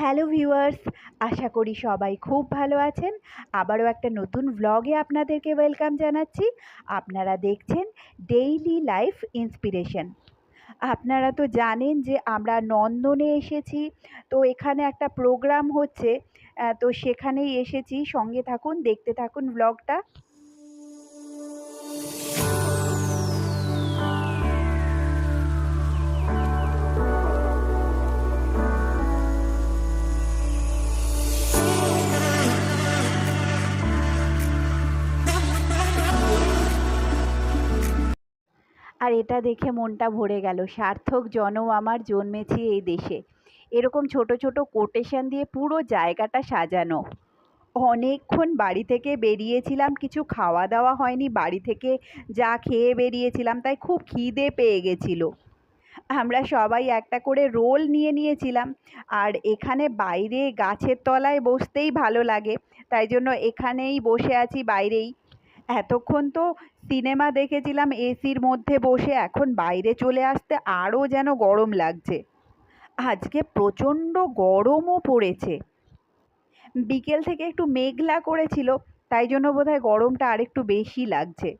Hello viewers, আশা করি সবাই খুব ভালো আছেন। আবারও একটা নতুন ভ্লগে আপনাদেরকে ওয়েলকাম জানাচ্ছি। আপনারা দেখছেন ডেইলি লাইফ ইন্সপিরেশন আপনারা তো জানেন যে আমরা নন্দনে এসেছি, তো এখানে একটা প্রোগ্রাম হচ্ছে তো সেখানেই এসেছি। সঙ্গে থাকুন, দেখতে থাকুন ভ্লগটা আর এটা দেখে মনটা ভরে গেল, সার্থক জনম আমার জন্মেছি এই দেশে। এরকম ছোট ছোট কোটেশন দিয়ে পুরো জায়গাটা সাজানো। অনেকক্ষণ বাড়ি থেকে বেরিয়েছিলাম, কিছু খাওয়া দাওয়া হয়নি, বাড়ি থেকে যা খেয়ে বেরিয়েছিলাম তাই খুব খিদে পেয়ে গেছিল। আমরা সবাই একটা করে রোল নিয়ে নিয়েছিলাম, আর এখানে বাইরে গাছের তলায় বসতেই ভালো লাগে, তাই জন্য এখানেই বসে আছি, বাইরেই। এতক্ষণ তো সিনেমা দেখেছিলাম, এসির মধ্যে বসে, এখন বাইরে চলে আসতে আরও যেন গরম লাগছে। আজকে প্রচণ্ড গরমও পড়েছে। বিকেল থেকে একটু মেঘলা করেছিল, তাই জন্য বোধহয় গরমটা আরেকটু বেশি লাগছে।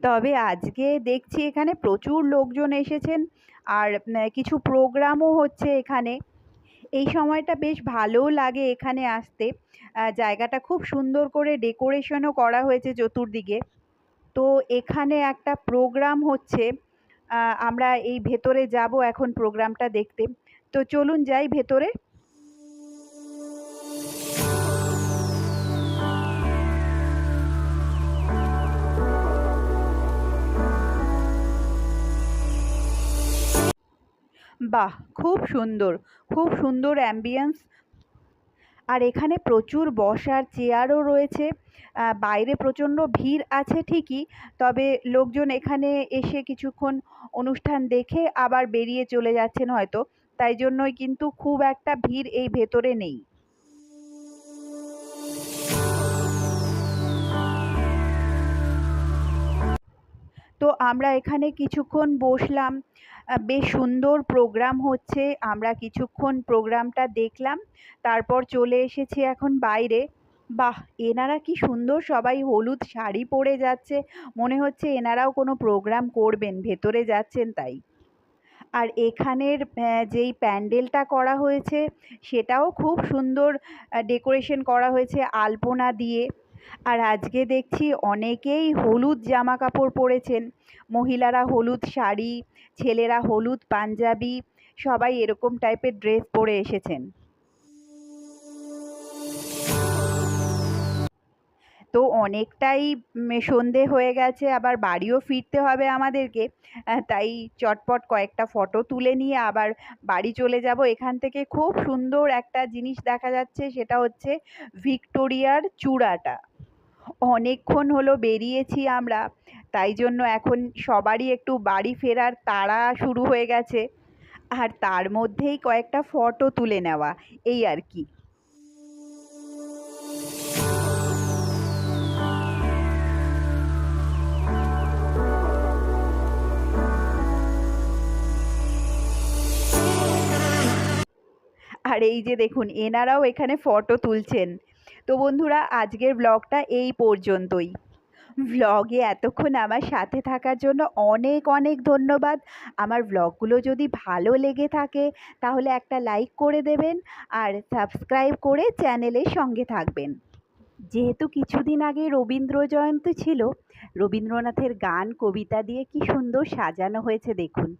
তবে আজকে দেখছি এখানে প্রচুর লোকজন এসেছেন আর কিছু প্রোগ্রামও হচ্ছে এখানে। এই সময়টা বেশ ভালোও লাগে এখানে আসতে। জায়গাটা খুব সুন্দর করে ডেকোরেশনও করা হয়েছে চতুর্দিকে। তো এখানে একটা প্রোগ্রাম হচ্ছে। আমরা এই ভেতরে যাব এখন প্রোগ্রামটা দেখতে। তো চলুন যাই ভেতরে। বাহ, খুব সুন্দর খুব সুন্দর অ্যাম্বিয়েন্স আর এখানে প্রচুর বসার চেয়ারও রয়েছে। বাইরে প্রচণ্ড ভিড় আছে ঠিকই, তবে লোকজন এখানে এসে কিছুক্ষণ অনুষ্ঠান দেখে আবার বেরিয়ে চলে যাচ্ছেন হয়তো। তাই জন্যই কিন্তু খুব একটা ভিড় এই ভেতরে নেই। আমরা এখানে কিছুক্ষণ বসলাম। বেশ সুন্দর প্রোগ্রাম হচ্ছে। আমরা কিছুক্ষণ প্রোগ্রামটা দেখলাম। তারপর চলে এসেছি এখন বাইরে। বাহ, এনারা কি সুন্দর সবাই হলুদ শাড়ি পরে যাচ্ছে। মনে হচ্ছে এনারাও কোনো প্রোগ্রাম করবেন, ভেতরে যাচ্ছেন তাই। আর এখানের যেই প্যান্ডেলটা করা হয়েছে, সেটাও খুব সুন্দর ডেকোরেশন করা হয়েছে আলপনা দিয়ে। আর আজকে দেখছি অনেকেই হলুদ জামা কাপড় পরেছেন। মহিলারা হলুদ শাড়ি, ছেলেরা হলুদ পাঞ্জাবি, সবাই এরকম টাইপের ড্রেস পরে এসেছেন। তো অনেকটাই সন্ধে হয়ে গেছে, আবার বাড়িও ফিরতে হবে আমাদেরকে। তাই চটপট কয়েকটা ফটো তুলে নিয়ে আবার বাড়ি চলে যাব। এখান থেকে খুব সুন্দর একটা জিনিস দেখা যাচ্ছে, সেটা হচ্ছে ভিক্টোরিয়ার চূড়াটা। অনেকক্ষণ হলো বেরিয়েছি আমরা। তাই জন্য এখন সবারই একটু বাড়ি ফেরার তাড়া শুরু হয়ে গেছে। আর তার মধ্যেই কয়েকটা ফটো তুলে নেওয়া, এই আর কি। আর এই যে দেখুন, এনারাও এখানে ফটো তুলছেন। তো বন্ধুরা, আজকের ব্লগটা এই পর্যন্তই। ভ্লগে এতক্ষণ আমার সাথে থাকার জন্য অনেক অনেক ধন্যবাদ। আমার ভ্লগগুলো যদি ভালো লেগে থাকে, তাহলে একটা লাইক করে দেবেন আর সাবস্ক্রাইব করে চ্যানেলের সঙ্গে থাকবেন। যেহেতু কিছুদিন আগে রবীন্দ্র জয়ন্তী ছিল, রবীন্দ্রনাথের গান, কবিতা দিয়ে কি সুন্দর সাজানো হয়েছে দেখুন।